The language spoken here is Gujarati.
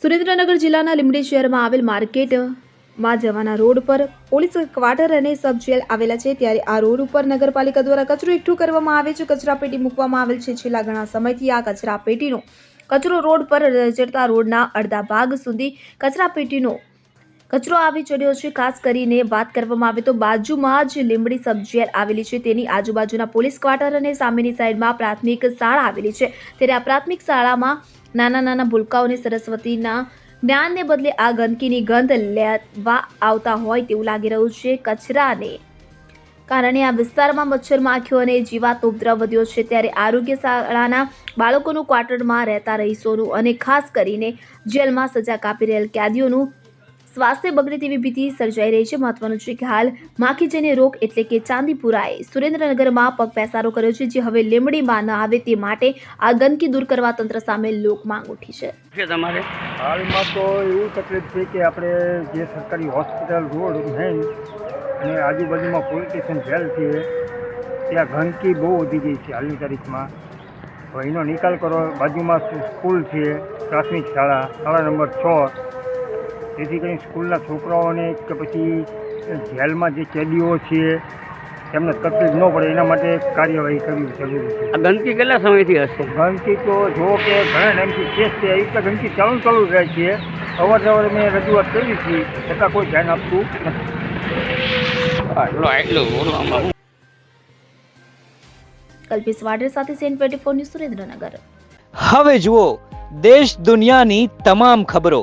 સુરેન્દ્રનગર જિલ્લાના લીંબડી શહેરમાં આવેલ માર્કેટમાં જવાના રોડ પર પોલીસ ક્વાર્ટર અને સબ જેલ આવેલા છે. ત્યારે આ રોડ ઉપર નગરપાલિકા દ્વારા કચરો એકઠું કરવામાં આવે છે. કચરાપેટી મૂકવામાં આવેલ છે. છેલ્લા ઘણા સમયથી આ કચરાપેટીનો કચરો રોડ પર રજડતા રોડના અડધા ભાગ સુધી કચરાપેટીનો કચરો આવી ચડ્યો છે. ખાસ કરીને વાત કરવામાં આવે તો બાજુમાં જ લીંબડી સબજેલ આવેલી છે. તેની આજુબાજુના પોલીસ ક્વાર્ટર અને સામેની સાઈડમાં પ્રાથમિક શાળા આવેલી છે. ત્યારે આ પ્રાથમિક શાળામાં નાના નાના ભૂલકાઓને સરસ્વતીના જ્ઞાનને બદલે આ ગંદકીની ગંધ લેવા આવતા હોય તેવું લાગી રહ્યું છે કચરાને કારણે આ વિસ્તારમાં મચ્છર માખીઓ અને જીવાત ઉપદ્રવ વધ્યો છે. ત્યારે આરોગ્ય શાળાના બાળકોનું ક્વાર્ટરમાં રહેતા રહીશોનું અને ખાસ કરીને જેલમાં સજા કાપી રહેલ કેદીઓનું સ્વાસ્થ્ય બગડે તેવી ભીતિ સર્જાઈ રહી છે. મહત્વનું છે કે હાલ માખીજન્ય રોગ એટલે કે ચાંદીપુરાએ સુરેન્દ્રનગરમાં પગ પેસારો કર્યો છે જે હવે લીમડીમાં ન આવે તે માટે આ ગંદકી દૂર કરવા તંત્ર સામે લોક માંગ ઉઠી છે. તમારે? હાલમાં તો એવું તકલીફ છે કે આપણે જે સરકારી હોસ્પિટલ રોડ છે અને આજુબાજુમાં પોલીસ સ્ટેશન જેલ છે ત્યાં ગંદકી બહુ વધી ગઈ છે હાલની તારીખમાં. તો એનો નિકાલ કરો. બાજુમાં સ્કૂલ છે પ્રાથમિક શાળા શાળા નંબર છ. જેથી કરીને સ્કૂલના છોકરાઓને કે પછી જેલમાં જે કેદીઓ છે તેમને તકલીફ ન પડે એના માટે કાર્યવાહી કરવી જરૂરી છે. આ ગંદકી કેટલા સમયથી હશે? ગંદકી તો જો કે ઘણા ટાઈમથી કેસ છે એ રીતે ગંદકી ચાલુ ચાલુ રહે છે. અવારનવાર મેં રજૂઆત કરી હતી છતાં કોઈ ધ્યાન આપતું નથી. કલ્પેશ વાડર સાથે સેન્ટ ટ્વેન્ટી ફોર ન્યૂઝ સુરેન્દ્રનગર. હવે જુઓ દેશ દુનિયાની તમામ ખબરો.